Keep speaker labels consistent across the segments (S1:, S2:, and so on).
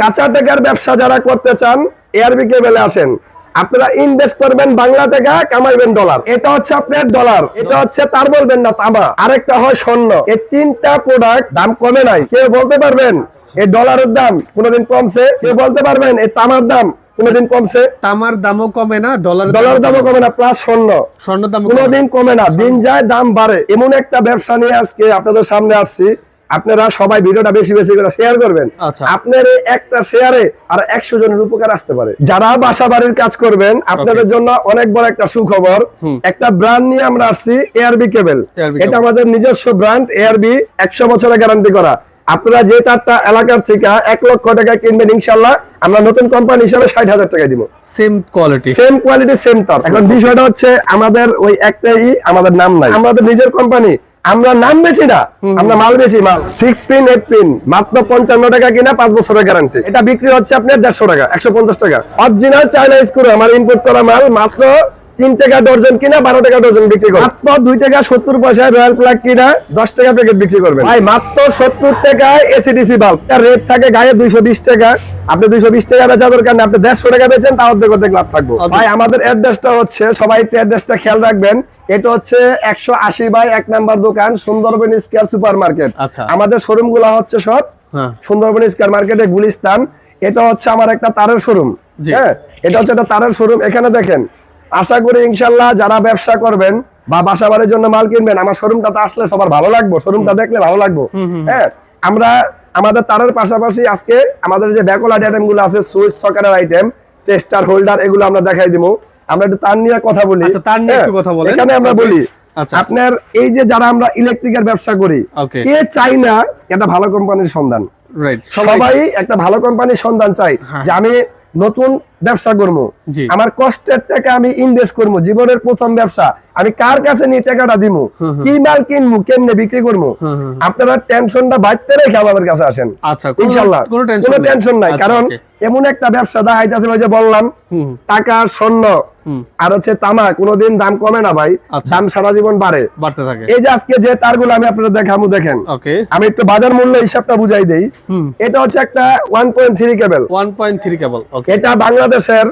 S1: কাঁচা টাকার ব্যবসা যারা করতে চান এআরবি কেবেলে আসেন। আপনারা ইনভেস্ট করবেন বাংলা টাকা কামাইবেন ডলার এটা হচ্ছে আপনার ডলার এটা হচ্ছে তার বলবেন না তামা। আরেকটা হয় স্বর্ণ। এই তিনটা প্রোডাক্ট দাম কমে নাই। কেউ বলতে পারবেন এই ডলারের দাম কোনোদিন কমছে? কেউ বলতে পারবেন এই তামার দাম কোনোদিন কমছে?
S2: তামার দামও কমে না ডলার
S1: ডলার দামও কমে না। প্লাস স্বর্ণ।
S2: স্বর্ণ দাম
S1: কোনোদিন কমে না। দিন যায় দাম বাড়ে। এমন একটা ব্যবসা নিয়ে আজকে আপনাদের সামনে আসছি। আপনারা সবাই ভিডিওটা বেশি বেশি করে শেয়ার করবেন।
S2: আচ্ছা।
S1: আপনার এই একটা শেয়ারে আর একশো জনের উপকার আসতে পারে। যারা বাসা বাড়ির কাজ করবেন আপনাদের জন্য অনেক বড় একটা সুখবর। একটা ব্র্যান্ড নিয়ে আমরা আসছি এআরবি কেবল এটা আমাদের নিজস্ব ব্র্যান্ড এআরবি একশো বছরের গ্যারান্টি করা। আপনারা যে তারটা এলাকার থেকে এক লক্ষ টাকা কিনবেন ইনশাল্লাহ আমরা নতুন কোম্পানি হিসাবে ষাট হাজার টাকা দিব।
S2: Same quality
S1: same quality same তার। এখন বিষয়টা হচ্ছে আমাদের ওই একটাই আমাদের নাম নাই। আমাদের নিজের কোম্পানি আমরা নাম বেছি না। আমরা মাল বেছি মাল। সিক্স পিন এইট পিন মাত্র পঞ্চান্ন টাকা কিনা পাঁচ বছরের গ্যারান্টি এটা বিক্রি হচ্ছে আপনার দেড়শো টাকা একশো পঞ্চাশ টাকা। অরিজিনাল চাইনা স্কুল আমার ইনপুট করা মাল মাত্র তিন টাকা ডর্জন কিনা বারো টাকা ডর্জন বিক্রি করে মাত্র দুই টাকা সত্তর পয়সায় রয়্যাল প্লাগ কিনা দশ টাকা প্যাকেট বিক্রি করবেন। ভাই মাত্র সত্তর টাকায় এসিডিসি বাল্ব তার রেট থাকে গায়ে দুইশো বিশ টাকা। আপনি দুইশো বিশ টাকা বেচা দরকার না আপনি দেড়শো টাকা বেচেন তা অর্ধেক অর্ধেক লাভ থাকব। ভাই আমাদের অ্যাড্রেসটা হচ্ছে সবাই একটু অ্যাড্রেসটা খেয়াল রাখবেন এটা হচ্ছে একশো আশি বাই এক নাম্বার দোকান সুন্দরবন স্কয়ার সুপার মার্কেট
S2: আচ্ছা।
S1: আমাদের শোরুমগুলা হচ্ছে সব
S2: হ্যাঁ।
S1: সুন্দরবন স্কয়ার মার্কেটে গুলিস্তান। এটা হচ্ছে আমার একটা তারের শোরুম হ্যাঁ এটা হচ্ছে একটা তারের শোরুম এখানে দেখেন আশা করি ইনশাল্লাহ যারা ব্যবসা করবেন বা বাসা বাড়ির জন্য মাল কিনবেন আমার শোরুমটাতে আসলে সবার ভালো লাগবে শোরুমটা দেখলে ভালো লাগবে হ্যাঁ আমরা আমাদের তারের পাশাপাশি আজকে আমাদের যে ব্যাকওয়ার্ড আইটেমগুলো আছে সুইচ সকারের আইটেম টেস্টার হোল্ডার এগুলো আমরা দেখাই দিব আমরা একটু তার নিয়ে কথা বলি
S2: আচ্ছা, তার নিয়ে
S1: হ্যাঁ,
S2: একটু কথা বলেন।
S1: এখানে আমরা বলি
S2: আচ্ছা।
S1: আপনার এই যে যারা আমরা ইলেকট্রিকের ব্যবসা করি. কে চাই না একটা ভালো কোম্পানির সন্ধান সবাই একটা ভালো কোম্পানির সন্ধান চাই
S2: হ্যাঁ।
S1: যে আমি নতুন ব্যবসা করব। আমার কষ্টের টাকা আমি ইনভেস্ট করব জীবনের প্রথম ব্যবসা। আমি কার কাছে নিয়ে টাকাটা দিব কি মাল কিনবো কেমনে বিক্রি করব। আপনারা টেনশনটা বাড়তে রেখে আমাদের কাছে আসেন।
S2: আচ্ছা
S1: ইনশাল্লাহ।
S2: কোনো টেনশন নেই। আচ্ছা,
S1: কারণ এমন একটা ব্যবসা দেখাইতেছে যে বললাম। টাকা স্বর্ণ। আর হচ্ছে তামা কোনোদিন দাম কমে না ভাই
S2: আচ্ছা।
S1: দাম সারা জীবন বাড়ে।
S2: বাড়তে থাকে।
S1: এই যে আজকে যে তারগুলো আমি আপনাদের দেখাবো দেখেন। আমি একটু বাজার মূল্য হিসাবটা বুঝাই দেই। এটা হচ্ছে একটা one point three cable
S2: 1.3 cable
S1: এটা বাংলাদেশের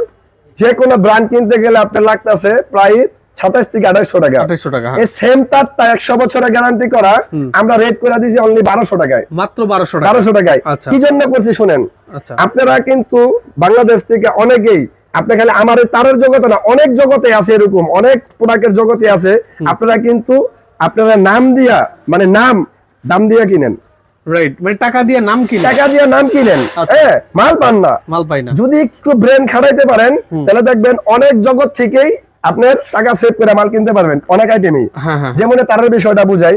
S1: যে কোনো ব্র্যান্ড কিনতে গেলে আপনার লাগতেছে প্রায় সাতাশ থেকে আঠাশশো টাকা।
S2: 2800 টাকা হ্যাঁ।
S1: এই সেম তারটা একশো বছরের গ্যারান্টি করা আমরা রেট করে দিয়েছি অনলি বারোশো টাকায়।
S2: মাত্র 1200 টাকা।
S1: বারোশো টাকায়।
S2: আচ্ছা।
S1: কি জন্য করছি শুনেন?
S2: আচ্ছা।
S1: আপনারা কিন্তু বাংলাদেশ থেকে অনেকেই আপনি খালি আমার তারের জগতে না অনেক জগতে আছে এরকম অনেক প্রোডাক্টের জগতে আছে। আপনারা কিন্তু আপনারা নাম দিয়া মানে নাম দাম দিয়া কিনেন।
S2: রাইট মানে টাকা দিয়ে নাম কি
S1: টাকা দিয়া নাম কিনেন।
S2: আচ্ছা।
S1: হ্যাঁ মাল পান না।
S2: মাল পাই না।
S1: যদি একটু ব্রেন খাটাইতে পারেন তাহলে দেখবেন অনেক জগৎ থেকেই আপনার টাকা সেভ করে মাল কিনতে পারবেন অনেক আইটেমই
S2: হ্যাঁ হ্যাঁ।
S1: যেমন তারের বিষয়টা বুঝাই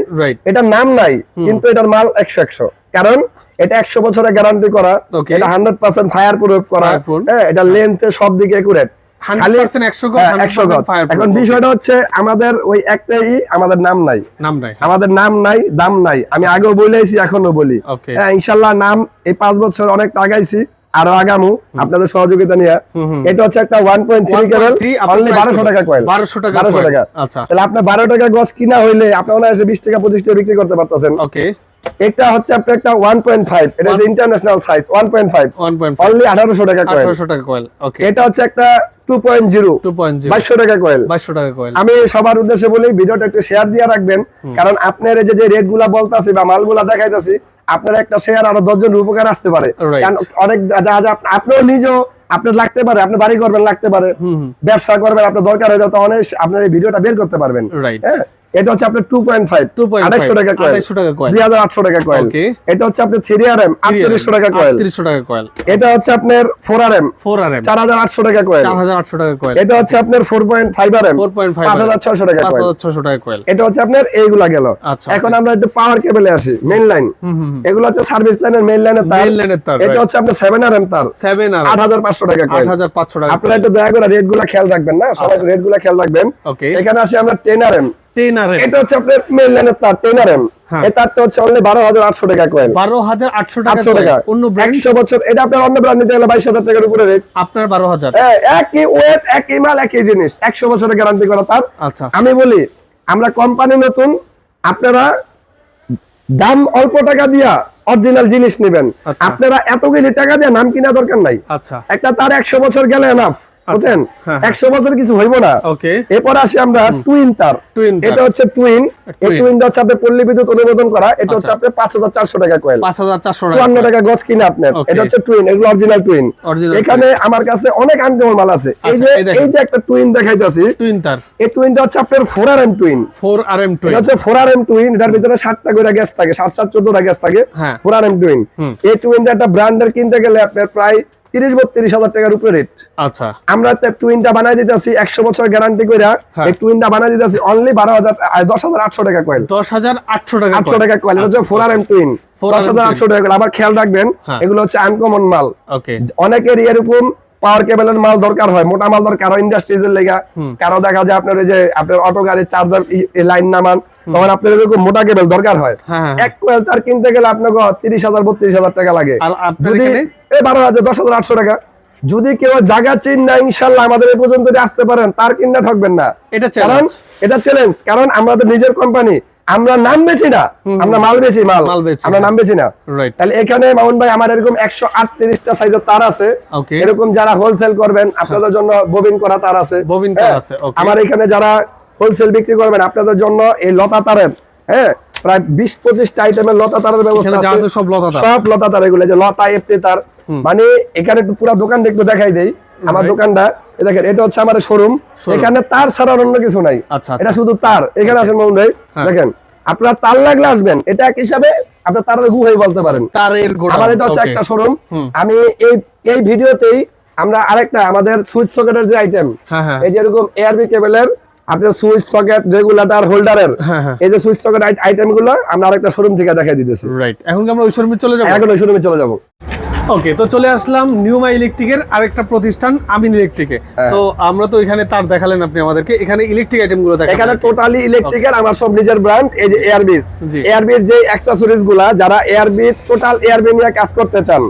S1: এটার নাম নাই কিন্তু এটার মাল একশো একশো। কারণ এটা একশো বছরের গ্যারান্টি করা এটা হান্ড্রেড পার্সেন্ট ফায়ার প্রুফ করা। হ্যাঁ এটা লেন্থে সব দিকে একুরেট
S2: 100% 100 গজ, 100% fireproof,
S1: এখন বিষয়টা হচ্ছে আমাদের ওই একটাই আমাদের নাম নাই। আমাদের নাম নাই দাম নাই। আমি আগেও বলেছি এখনও বলি। হ্যাঁ ইনশাল্লাহ নাম এই পাঁচ বছর অনেক আগাইছি আরও আগামু আপনাদের সহযোগিতা নিয়ে। এটা হচ্ছে একটা ওয়ান পয়েন্ট থ্রি কেবল
S2: 1.3 আপনার
S1: অনলি বারোশো টাকা কয়েল
S2: 1200 টাকা
S1: বারোশো টাকা।
S2: আচ্ছা।
S1: তাহলে আপনার বারো টাকা গছ কিনা হইলে আপনি অনায়াসে বিশ টাকা পঁচিশ টাকা বিক্রি করতে পারতেছেন।
S2: ওকে
S1: এটা হচ্ছে আপনার একটা ওয়ান পয়েন্ট ফাইভ এটা হচ্ছে international size one point five
S2: 1.5
S1: only আঠারোশো টাকা কয়েল
S2: 1800 টাকা কয়েল ওকে
S1: এটা হচ্ছে একটা টু পয়েন্ট জিরো
S2: 2.0
S1: বাইশশো টাকা কয়েল
S2: 2200 টাকা কয়েল
S1: আমি সবার উদ্দেশ্যে বলি ভিডিওটা একটু শেয়ার দিয়ে রাখবেন। কারণ আপনার এই যে যে রেটগুলা বলতাছি বা মালগুলা দেখাইতাছি আপনার একটা শেয়ার আরও দশজন উপকার আসতে পারে। কারণ অনেক আপ- আপনিও নিজেও আপনার লাগতে পারে আপনি বাড়ি করবেন লাগতে পারে। ব্যবসা করবেন আপনার দরকার হয়ে যাতে অনেক আপনার এই ভিডিওটা বের করতে পারবেন।
S2: Right.
S1: হ্যাঁ? এটা হচ্ছে আপনার 2.5
S2: 2.5
S1: 2800 টাকা কয়েল
S2: 2800 টাকা
S1: কয়েল এটা হচ্ছে আপনার 3800 টাকা কয়েল
S2: 3800 টাকা কয়েল
S1: এটা হচ্ছে আপনার 4800 টাকা কয়েল
S2: 4800 টাকা কয়েল
S1: এটা হচ্ছে আপনার
S2: 4.5
S1: 5600 টাকা কয়েল
S2: 5600 টাকা কয়েল
S1: এটা হচ্ছে আপনার এইগুলা গেল। এখন আমরা একটু পাওয়ার কেবলে আসি মেইন লাইন এগুলো হচ্ছে সার্ভিস লাইনের মেইন লাইনের তার।
S2: মেইন লাইনের তার
S1: এটা হচ্ছে আপনার 7RM তার। 7RM 8500 টাকা কয়েল
S2: 8500 টাকা
S1: আপনারা একটু দয়া করে রেটগুলো খেয়াল রাখবেন না? সবাই রেটগুলো খেয়াল রাখবেন। এখানে আসি আমরা
S2: 10RM
S1: এটা হচ্ছে আপনার মেইন লাইনের তার টেন এম। এই তারটা হচ্ছে অনলি বারো হাজার আটশো টাকা কয়েল
S2: 12800 টাকা
S1: আটশো টাকা।
S2: অন্য
S1: একশো বছর এটা আপনার অন্য ব্র্যান্ড নিতে গেলে বাইশ হাজার টাকার উপরে রেট
S2: আপনার 12000
S1: একই ওয়েট একই মাল একই জিনিস। একশো বছরের গ্যারান্টি করা তার।
S2: আচ্ছা।
S1: আমি বলি আমরা কোম্পানি নতুন আপনারা দাম অল্প টাকা দিয়া অরিজিনাল জিনিস নেবেন। আপনারা এত এতগুলি টাকা দিয়ে নাম কিনা দরকার নাই।
S2: আচ্ছা।
S1: একটা তার একশো বছর গেলে এনাফ বুঝছেন?
S2: হ্যাঁ।
S1: একশো বছর কিছু হইব না। এরপর আসি আমরা টুইন তার। এটা হচ্ছে টুইন এই। টুইনটা হচ্ছে পল্লী বিদ্যুৎ অনুমোদন করা। এটা হচ্ছে
S2: আচ্ছা।
S1: আপনার পাঁচ হাজার চারশো টাকা কয়েল
S2: পাঁচ হাজার চারশো
S1: চুয়ান্ন
S2: টাকা
S1: গজ কিনা আপনার। এটা হচ্ছে টুইন এগুলো অরিজিনাল টুইন এখানে আমার কাছে অনেক আনকমন মাল আছে। এই
S2: আচ্ছা,
S1: যে
S2: এই
S1: যে একটা টুইন দেখাইতাছি।
S2: টুইন তার।
S1: এই টুইনটা হচ্ছে আপনার four R M twin
S2: four R M twin
S1: হচ্ছে ফোর আর এম টুইন এটার ভিতরে সাতটা করে গ্যাস থাকে সাত সাত চোদ্দটা গ্যাস থাকে।
S2: হ্যাঁ।
S1: Four R M twin. এই টুইনটা একটা ব্র্যান্ডের কিনতে গেলে আপনার প্রায় তিরিশ বত্রিশ হাজার টাকার উপরে রেট
S2: আচ্ছা।
S1: আমরা টুইনটা বানাই দিতেছি একশো বছর গ্যারান্টি করে
S2: হ্যাঁ।
S1: টুইনটা বানাই দিতেছি অনলি বারো হাজার দশ হাজার আটশো টাকা কয়েল
S2: দশ হাজার আটশো টাকা
S1: আটশো টাকা কয়েল হচ্ছে ফোর আর এম টুইন দশ হাজার আটশো টাকা। আবার খেয়াল রাখবেন
S2: হ্যাঁ।
S1: এগুলো হচ্ছে আনকমন মাল।
S2: ওকে
S1: অনেকেরই এরকম পাওয়ার কেবলের মাল দরকার হয় মোটা মাল দরকার কারও ইন্ডাস্ট্রিজ এর লেগা কারও দেখা যায় আপনার ওই যে আপনার অটো গাড়ির চার্জার লাইন নামান তখন আপনার এরকম মোটা কেবল দরকার হয়।
S2: হ্যাঁ, হ্যাঁ।
S1: এক কোয়েল তার কিনতে গেলে আপনাকে তিরিশ হাজার বত্রিশ হাজার টাকা লাগে। যদি এই বারো হাজার দশ হাজার আটশো টাকা। যদি কেউ জায়গা চিন না ইনশাল্লাহ আমাদের এই পর্যন্ত যদি আসতে পারেন তার কিনা ঠকবেন না।
S2: এটা
S1: কারণ এটা চ্যালেঞ্জ কারণ আমাদের নিজের কোম্পানি আমরা নাম বেছি না। আমরা মাল বেছি মাল। আমরা নাম বেছি না। তাহলে এখানে মামুন ভাই আমার এরকম একশো আটত্রিশটা সাইজের তার আছে। এরকম যারা হোলসেল করবেন আপনাদের জন্য ববিন করা তার আছে। হ্যাঁ, আমার এখানে যারা হোলসেল বিক্রি করবেন আপনাদের জন্য এই লতা তারের হ্যাঁ প্রায় বিশ পঁচিশটা আইটেমের লতা তারের ব্যবস্থা
S2: সব লতা তার।
S1: সব লতা তার এগুলো যে লতা এফটি তার মানে এখানে একটু পুরো দোকানটা একটু দেখাই দেই। আমার দোকানটা দেখেন এটা হচ্ছে আমার শোরুম এখানে তার ছাড়া অন্য কিছু নাই।
S2: আচ্ছা, আচ্ছা।
S1: এটা শুধু তার। এখানে আসেন মোহন ভাই
S2: হ্যাঁ।
S1: দেখেন আপনার তার লাগলে আসবেন। এটা এক হিসাবে আপনার তারের গুহাই বলতে পারেন। আমার এটা হচ্ছে একটা শোরুম আমি এই এই ভিডিওতেই আমরা আরেকটা আমাদের সুইচ সকেটের যে আইটেম
S2: হ্যাঁ হ্যাঁ।
S1: এই যে এরকম এআরবি কেবলের আপনার সুইচ সকেট রেগুলেটর হোল্ডারের
S2: হ্যাঁ, হ্যাঁ।
S1: এই যে সুইচ সকেট আইটেমগুলো আমরা আরেকটা শোরুম থেকে দেখাই দিতেছি।
S2: রাইট এখন আমরা ওই শোরুমে চলে যাব?
S1: এখন ওই শোরুমে চলে যাব।
S2: ওকে তো চলে আসলাম নিউমা ইলেকট্রিকের আরেকটা প্রতিষ্ঠান আমিন ইলেকট্রিকে
S1: হ্যাঁ।
S2: তো আমরা তো এখানে তার দেখালেন আপনি আমাদেরকে। এখানে ইলেকট্রিক আইটেমগুলো
S1: এখানে
S2: দেখালেন
S1: টোটালি ইলেকট্রিকের আমার সব নিজের ব্র্যান্ড এই যে এয়ারবির
S2: জি।
S1: এয়ারবির যে অ্যাক্সেসরিজগুলা যারা এয়ারবি টোটাল এয়ারবি নিয়ে কাজ করতে চান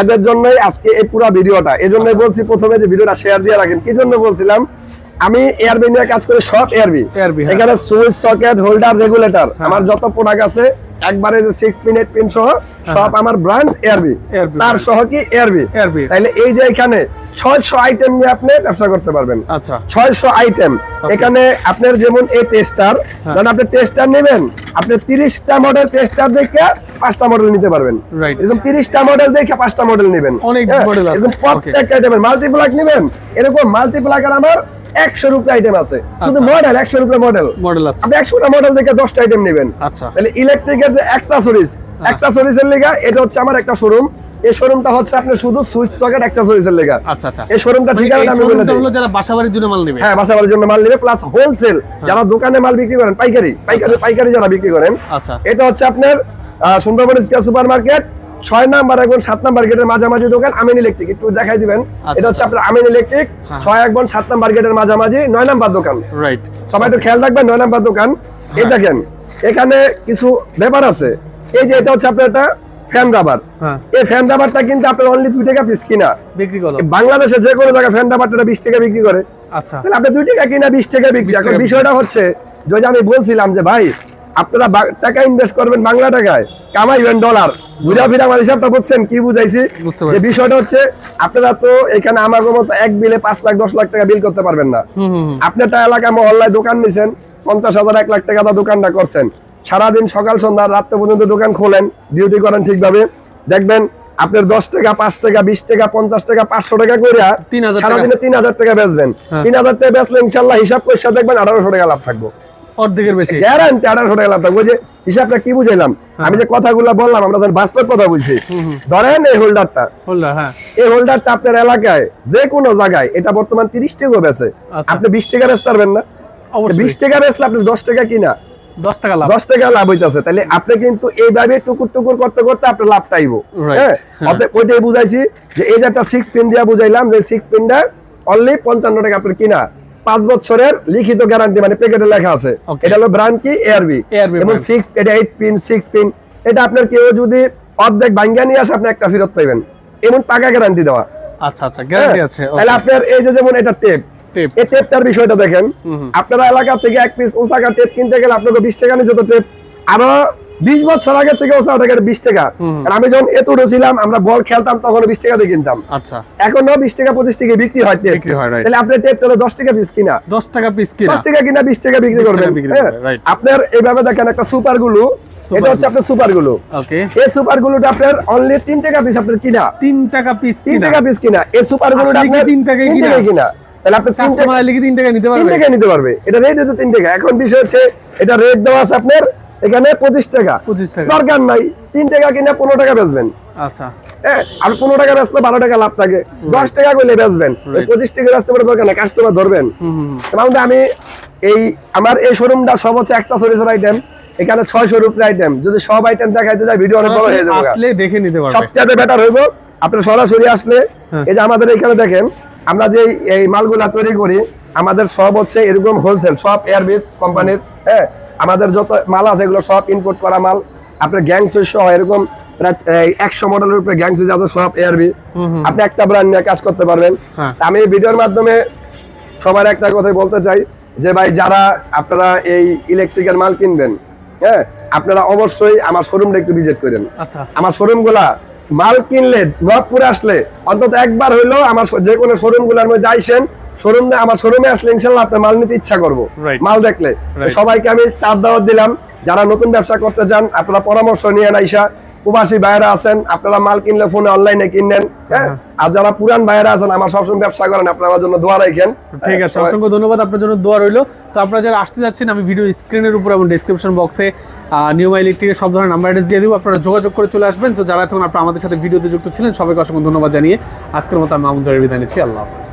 S1: এদের জন্যই আজকে এই পুরো ভিডিওটা। এই জন্যই বলছি প্রথমে যে ভিডিওটা শেয়ার দিয়ে রাখেন। কি জন্য বলছিলাম? আমি এয়ারবি নিয়ে কাজ করি সব এয়ারবি
S2: হ্যাঁ।
S1: এখানে সুইচ সকেট হোল্ডার রেগুলেটর আমার যত প্রোডাক্ট আছে একবারে যে সিক্স পিন এইট পিন সহ সব আমার ব্র্যান্ড এয়ারবি তার সহ কি এয়ারবি
S2: ARB
S1: তাইলে এই যে এখানে ছয়শো আইটেম নিয়ে আপনি ব্যবসা করতে পারবেন।
S2: আচ্ছা।
S1: ছয়শো আইটেম এখানে আপনার যেমন এই টেস্টার
S2: হ্যাঁ।
S1: যখন আপনি টেস্টার নেবেন আপনি তিরিশটা মডেল টেস্টার দেখে পাঁচটা মডেল নিতে পারবেন. এরকম মডেল দেখে পাঁচটা মডেল নেবেন।
S2: অনেক
S1: হ্যাঁ,
S2: model আছে।
S1: এরকম প্রত্যেকটা আইটেমের মাল্টিপ্লাক নেবেন। এরকম মাল্টিপ্লাকের আমার আইটেম আছে। শুধু
S2: আচ্ছা।
S1: মডেল একশো রুপে মডেল
S2: মডেল আছে।
S1: আপনি একশোটা মডেল দশটা আইটেম নেবেন।
S2: আচ্ছা।
S1: তাহলে ইলেকট্রিকের যে অ্যাক্সেসরিজ অ্যাক্সেসরিজ এর লেগা এটা হচ্ছে আমার একটা শোরুম এই শোরুমটা হচ্ছে আপনার শুধু সুইচ সকেট অ্যাক্সেসরিজ এর লেগা।
S2: আচ্ছা আচ্ছা।
S1: এই শোরুমটা
S2: মানে
S1: ঠিকানা আমি বলে দিই।
S2: যারা বাসাবাড়ির জন্য মাল নেবে।
S1: হ্যাঁ বাসাবাড়ির জন্য মাল নেবে প্লাস হোলসেল যারা দোকানে মাল বিক্রি করেন পাইকারি পাইকারি পাইকারি যারা বিক্রি করেন
S2: আচ্ছা।
S1: এটা হচ্ছে আপনার সুন্দরবন স্কয়ার সুপার মার্কেট ছয় নাম্বার এবং সাত নাম্বার গেটের মাঝামাঝি দোকান আমিন ইলেকট্রিক একটু দেখাই দিবেন।
S2: আচ্ছা,
S1: এটা হচ্ছে আপনার আমিন ইলেকট্রিক
S2: হ্যাঁ।
S1: ছয় এক সাত নাম্বার গেটের মাঝামাঝি নয় নাম্বার দোকান।
S2: রাইট
S1: সবাই একটু খেয়াল রাখবেন নয় নাম্বার দোকান। এই
S2: হ্যাঁ।
S1: দেখেন এখানে কিছু ব্যাপার আছে। এই যে এটা হচ্ছে আপনার একটা ফ্যান রাবার এই ফ্যান রাবারটা কিন্তু আপনার অনলি দুই টাকা পিস কিনা।
S2: বিক্রি করো
S1: বাংলাদেশে যে কোনো জায়গায় ফ্যান রাবারটা বিশ টাকা বিক্রি করে।
S2: আচ্ছা।
S1: তাহলে আপনি দুই টাকা কিনা বিশ টাকা বিক্রি। এখন বিষয়টা হচ্ছে যে ওই যে আমি বলছিলাম যে ভাই আপনারা টাকা ইনভেস্ট করবেন বাংলা টাকায়। কামাইবেন ডলার ঘুরা ফিরা আমার হিসাবটা বুঝছেন? কি বুঝাইছি? যে বিষয়টা হচ্ছে আপনারা তো এখানে আমার মতো এক বিলে পাঁচ লাখ দশ লাখ টাকা বিল করতে পারবেন না। আপনি একটা এলাকায় মহল্লায় দোকান নিছেন পঞ্চাশ হাজার এক লাখ টাকা দোকানটা করছেন। সারাদিন সকাল সন্ধ্যা রাত্রে পর্যন্ত দোকান খোলেন ডিউটি করেন ঠিকভাবে। দেখবেন আপনার দশ টাকা পাঁচ টাকা বিশ টাকা পঞ্চাশ টাকা পাঁচশো টাকা করে
S2: 3000 টাকা।
S1: সারাদিনে তিন হাজার টাকা বেচবেন।
S2: হ্যাঁ।
S1: তিন হাজার টাকা বেচলে ইনশাল্লাহ হিসাব করে দেখবেন আঠারোশো টাকা লাভ থাকব।
S2: অর্ধেকের বেশি।
S1: গ্যারান্টি আঠারোশো টাকা লাভ থাকব। যে হিসাবটা কি বুঝাইলাম?
S2: হ্যাঁ।
S1: আমি যে কথাগুলো বললাম আমরা তার বাস্তব কথা বুঝছি। ধরেন এই হোল্ডারটা
S2: বললা হ্যাঁ।
S1: এই হোল্ডারটা আপনার এলাকায় যে কোনো জায়গায় এটা বর্তমান তিরিশ টাকা বেচে।
S2: আচ্ছা।
S1: আপনি বিশ টাকা বেচতে পারবেন না। বিশ টাকা বেচলে আপনি দশ টাকা কিনা?
S2: দশ টাকা লাভ।
S1: দশ টাকা লাভ হইতেছে। তাহলে আপনি কিন্তু এইভাবে টুকুর টুকুর করতে করতে আপনার লাভ টাইব হ্যাঁ?
S2: হ্যাঁ।
S1: ওইটাই বুঝাইছি যে এই যে একটা সিক্স পিন দিয়া বুঝাইলাম যে সিক্স পিনটা অনলি পঞ্চান্ন টাকা আপনার কিনা। পাঁচ বছরের লিখিত গ্যারান্টি মানে প্যাকেটে লেখা আছে। এটা হলো ব্র্যান্ড কি? এআরবি এবং। সিক্স এটা এইট পিন সিক্স পিন এটা আপনার কেউ যদি অর্ধেক ভাঙ্গা নিয়ে আসে আপনি একটা ফেরত পাইবেন। এমন পাকা গ্যারান্টি দেওয়া।
S2: আচ্ছা আচ্ছা গ্যারান্টি? আছে
S1: তাহলে আপনার এই যে যেমন এটা টেপ
S2: টেপ
S1: এই টেপটার বিষয়টা দেখেন। আপনারা এলাকা থেকে এক পিস ওসাকা টেপ কিনতে গেলে আপনাকে বিশ টাকা নিচে তো টেপ আরও বিশ বছর আগে থেকে ওসা টাকা বিশ টাকা। আমি যখন এত ছিলাম আমরা বল খেলতাম তখন বিশ টাকা দিয়ে কিনতাম।
S2: আচ্ছা।
S1: এখনও বিশ টাকা পঁচিশ টাকা বিক্রি হয়
S2: বিক্রি হয়,
S1: তাহলে আপনার টেপ তাহলে দশ টাকা পিস কিনা।
S2: দশ টাকা পিস কিনা।
S1: দশ টাকা কিনা বিশ টাকা বিক্রি করবেন। হ্যাঁ। আপনার এইভাবে দেখেন একটা সুপারগুলো এটা হচ্ছে আপনার সুপারগুলো
S2: ওকে
S1: এই সুপার গুলোটা আপনার অনলি তিন টাকা পিস আপনার কিনা।
S2: তিন টাকা পিস
S1: তিন টাকা পিস কিনা। এই সুপার গুলোটা আপনার
S2: তিন টাকায় কিনা?
S1: কিনা। তাহলে আপনি
S2: কাস্টমার লিখে টাকা নিতে পারবে।
S1: টাকা নিতে পারবে। এটা রেট হচ্ছে টাকা। এখন বিষয় হচ্ছে এটা রেট দেওয়া আছে আপনার এখানে পঁচিশ টাকা।
S2: 25 টাকা।
S1: দরকার নাই তিন টাকা কিনা পনেরো টাকা বেচবেন।
S2: আচ্ছা।
S1: আর পনেরো টাকা বেচলে বারো টাকা লাভ থাকে। দশ টাকা করলে বেচবেন। পঁচিশ টাকা বেচতে পারে দরকার নাই কাস্টমার ধরবেন।
S2: হুম হুম হুম।
S1: কারণ আমি এই আমার এই শোরুমটা সব হচ্ছে অ্যাক্সেসরিজের আইটেম এখানে ছয়শো রুপির আইটেম যদি সব আইটেম দেখাইতে যায় ভিডিও অনেক বড় হয়ে যাবে
S2: আসলে দেখে নিতে পারবে।
S1: সবচেয়ে বেটার হইব আপনি সরাসরি আসলে
S2: হ্যাঁ।
S1: এই যে আমাদের এখানে দেখেন আমরা যে এই মালগুলা তৈরি করি আমাদের সব হচ্ছে এরকম হোলসেল সব এয়ারবিট কোম্পানির হ্যাঁ। আমাদের যত মাল আছে এগুলো সব ইম্পোর্ট করা মাল। আপনার গ্যাং সুইচ সহ এরকম একশো মডেলের উপরে গ্যাং সুইচ আছে সব এয়ারবি। আপনি একটা ব্র্যান্ড নিয়ে কাজ করতে পারবেন।
S2: হ্যাঁ।
S1: আমি এই ভিডিওর মাধ্যমে সবার একটা কথাই বলতে চাই যে ভাই যারা আপনারা এই ইলেকট্রিক্যাল মাল কিনবেন হ্যাঁ আপনারা অবশ্যই আমার শোরুমটা একটু ভিজিট করেন।
S2: আচ্ছা।
S1: আমার শোরুমগুলা মাল কিনলে নবপুরে আসলে অন্তত একবার হইলেও আমার যে কোনো শোরুমগুলার মধ্যে আইসেন শোরুম আমার শোরুমে আসলে ইনশাল্লাহ আপনার মাল নিতে ইচ্ছা করব। মাল দেখলে। সবাইকে আমি চার দাওয়াত দিলাম যারা নতুন ব্যবসা করতে চান আপনারা পরামর্শ নিয়ে আইসা। প্রবাসী ভাইয়েরা আছেন আপনারা মাল কিনলে ফোনে অনলাইনে কিনেন হ্যাঁ? আর যারা পুরান ভাইয়েরা আছেন আমার সবসময় ব্যবসা করেন আপনারা আমার জন্য দোয়া রাখেন।
S2: ঠিক আছে অসংখ্য ধন্যবাদ আপনার জন্য দোয়া রইল। তো আপনারা যারা আসতে যাচ্ছেন আমি ভিডিও স্ক্রিনের উপর এবং ডিসক্রিপশন বক্সে নিউ ইলেকট্রিকের সব ধরনের নাম্বার অ্যাড্রেস দিয়ে দিব। আপনারা যোগাযোগ করে চলে আসবেন। তো যারা এখন আপনারা আমাদের সাথে ভিডিওতে যুক্ত ছিলেন সবাইকে অসংখ্য ধন্যবাদ জানিয়ে আজকের মতো আমি মামুন জয়ের বিদায় নিচ্ছি। আল্লাহ হাফেজ।